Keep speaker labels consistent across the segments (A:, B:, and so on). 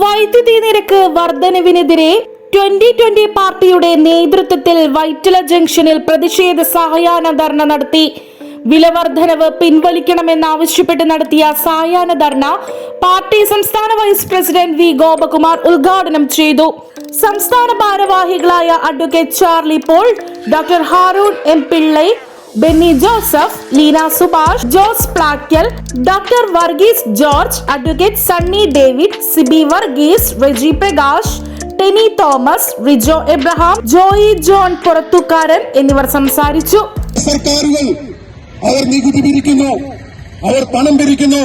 A: വൈദ്യുതി നിരക്ക് വർധനവിനെതിരെ twenty twenty പാർട്ടിയുടെ നേതൃത്വത്തിൽ വൈറ്റില ജംഗ്ഷനിൽ പ്രതിഷേധ സായാഹ്ന ധർണ നടത്തി. വിലവർദ്ധനവ് പിൻവലിക്കണമെന്നാവശ്യപ്പെട്ട് നടത്തിയ സായാഹ്ന ധർണ പാർട്ടി സംസ്ഥാന വൈസ് പ്രസിഡന്റ് വി ഗോപകുമാർ ഉദ്ഘാടനം ചെയ്തു. സംസ്ഥാന ഭാരവാഹികളായ advocate Charlie Paul doctor Haroon M Pillai Benny Joseph Leena Subhash Jose Plackal doctor Varghese George advocate Sunny David Siby Varghese Reji Prakash Teny Thomas Rijo Abraham Joy John പുറത്തുകാരൻ എന്നിവർ സംസാരിച്ചു.
B: സർക്കാരുകൾ അവർ നികുതി പിരിക്കുന്നു അവർ പണം പിരിക്കുന്നു.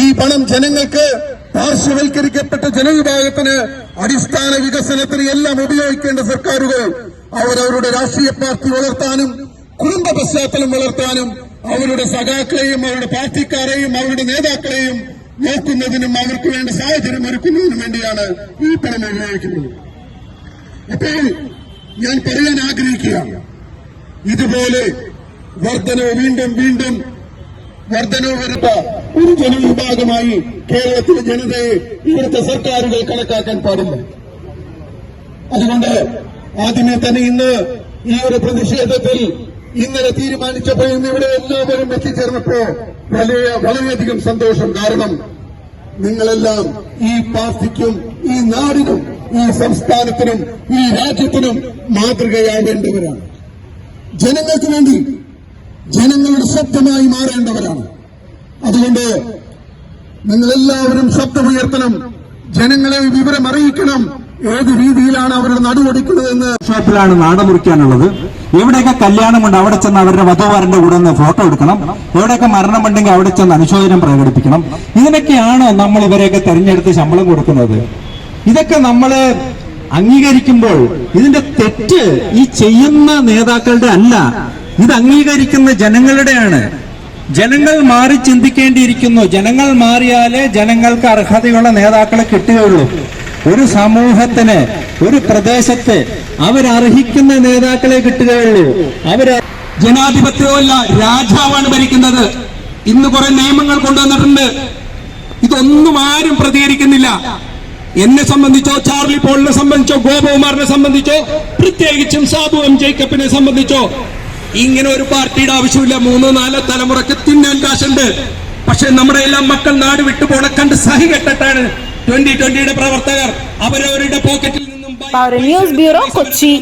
B: ഈ പണം ജനങ്ങൾക്ക് പാർശ്വവൽക്കരിക്കപ്പെട്ട ജനവിഭാഗത്തിന് അടിസ്ഥാന വികസനത്തിന് എല്ലാം ഉപയോഗിക്കേണ്ട സർക്കാരുകൾ അവരവരുടെ രാഷ്ട്രീയ പാർട്ടി വളർത്താനും പശ്ചാത്തലം വളർത്താനും അവരുടെ സഖാക്കളെയും അവരുടെ പാർട്ടിക്കാരെയും അവരുടെ നേതാക്കളെയും നോക്കുന്നതിനും അവർക്ക് വേണ്ട സാഹചര്യം ഒരുക്കുന്നതിനും വേണ്ടിയാണ് ഈ പണം ഉപയോഗിക്കുന്നത്. അപ്പോൾ ഞാൻ പറയാൻ ആഗ്രഹിക്കുകയാണ്. ഇതുപോലെ വർധനവ് വീണ്ടും വീണ്ടും വർധനവ് വരുത്ത ഒരു ജനവിഭാഗമായി കേരളത്തിലെ ജനതയെ ഇവിടുത്തെ സർക്കാരുകൾ കണക്കാക്കാൻ പാടില്ല. അതുകൊണ്ട് ആദ്യമേ തന്നെ ഇന്ന് ഈ ഒരു പ്രതിഷേധത്തിൽ ഇന്നലെ തീരുമാനിച്ചപ്പോൾ ഇവിടെ എല്ലാവരും എത്തിച്ചേർന്നപ്പോ വലിയ വളരെയധികം സന്തോഷം. കാരണം നിങ്ങളെല്ലാം ഈ പാർട്ടിക്കും ഈ നാടിനും ഈ സംസ്ഥാനത്തിനും ഈ രാജ്യത്തിനും മാതൃകയാവേണ്ടവരാണ് ജനങ്ങൾക്ക് വേണ്ടി ജനങ്ങളുടെ ശബ്ദമായി മാറേണ്ടവരാണ്. അതുകൊണ്ട് നിങ്ങളെല്ലാവരും ശബ്ദമുയർത്തണം. ജനങ്ങളെ വിവരം അറിയിക്കണം ഏത് രീതിയിലാണ് അവരുടെ നടുവൊടിക്കുന്നതെന്ന്
C: ഷോപ്പിലാണ് നാട് മുറിക്കാനുള്ളത്. എവിടെയൊക്കെ കല്യാണമുണ്ട് അവിടെ ചെന്ന് അവരുടെ വധുവാരന്റെ കൂടെ നിന്ന് ഫോട്ടോ എടുക്കണം. എവിടെയൊക്കെ മരണമുണ്ടെങ്കിൽ അവിടെ ചെന്ന് അനുശോചനം പ്രകടിപ്പിക്കണം. ഇതിനൊക്കെയാണോ നമ്മൾ ഇവരെയൊക്കെ തെരഞ്ഞെടുത്ത് ശമ്പളം കൊടുക്കുന്നത്? ഇതൊക്കെ നമ്മൾ അംഗീകരിക്കുമ്പോൾ ഇതിന്റെ തെറ്റ് ഈ ചെയ്യുന്ന നേതാക്കളുടെ അല്ല. ഇത് അംഗീകരിക്കുന്ന ജനങ്ങളുടെയാണ്. ജനങ്ങൾ മാറി ചിന്തിക്കേണ്ടിയിരിക്കുന്നു. ജനങ്ങൾ മാറിയാലേ ജനങ്ങൾക്ക് അർഹതയുള്ള നേതാക്കളെ കിട്ടുകയുള്ളൂ. ഒരു സമൂഹത്തിന് ഒരു പ്രദേശത്ത് അവരർഹിക്കുന്ന നേതാക്കളെ കിട്ടുകയുള്ളൂ. അവർ
D: ജനാധിപത്യമല്ല രാജാവാണ് ഭരിക്കുന്നത്. ഇന്ന് കുറെ നിയമങ്ങൾ കൊണ്ടുവന്നിട്ടുണ്ട്. ഇതൊന്നും ആരും പ്രതികരിക്കുന്നില്ല. എന്നെ സംബന്ധിച്ചോ ചാർലി പോളിനെ സംബന്ധിച്ചോ ഗോപകുമാറിനെ സംബന്ധിച്ചോ പ്രത്യേകിച്ചും സാബു എം ജേക്കബിനെ സംബന്ധിച്ചോ ഇങ്ങനെ ഒരു പാർട്ടിയുടെ ആവശ്യമില്ല. മൂന്നോ നാലോ തലമുറയ്ക്ക് തിന്നാൻ കാശുണ്ട്. പക്ഷെ നമ്മുടെ എല്ലാം മക്കൾ നാട് വിട്ടുപോണെ കണ്ട് സഹി കെട്ടിട്ടാണ് ട്വന്റി ട്വന്റിയുടെ പ്രവർത്തകർ അവരവരുടെ പോക്കറ്റിൽ നിന്നും
A: ന്യൂസ് ബ്യൂറോ, കൊച്ചി.